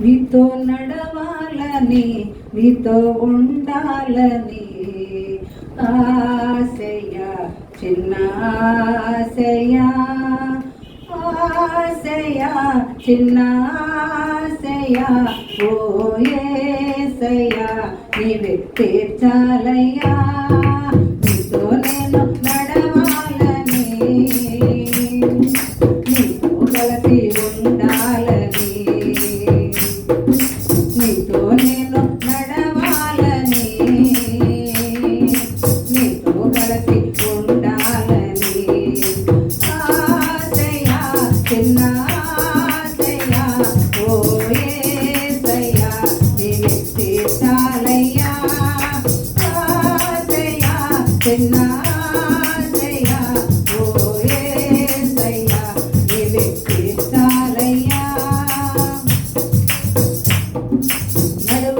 నీతో నడవాలని నీతో ఉండాలని ఆశయ చిన్న ఆశయ ఆశయ చిన్న ఆశయ ఓ ఏ ఏసయ నీవె తీర్చాలయ్యా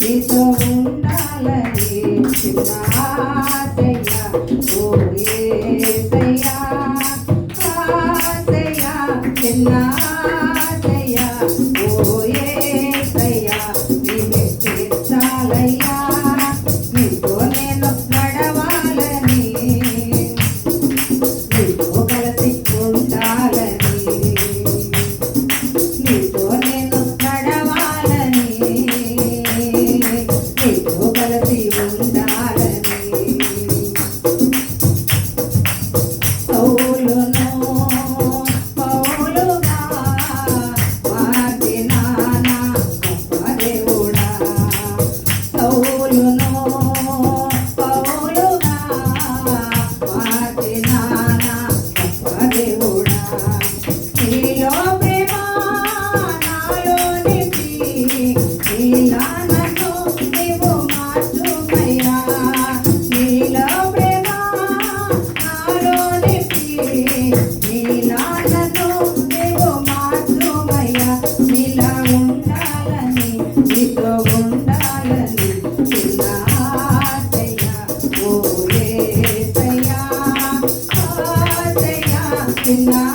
నీతో ఉండాలని చిన్న ఆశయ ఓ ఏసయ్యా ఆశయ చిన్న Good.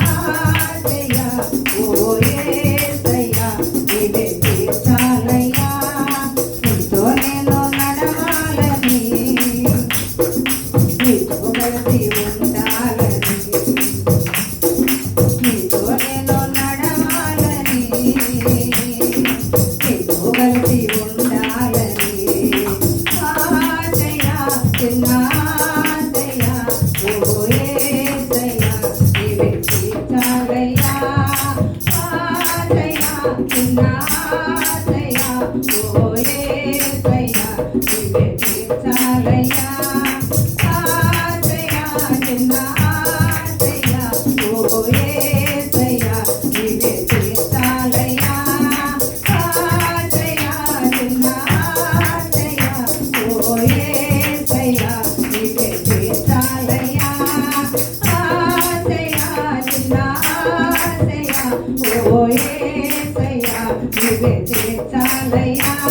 Jaya Jaya Jaya 美好。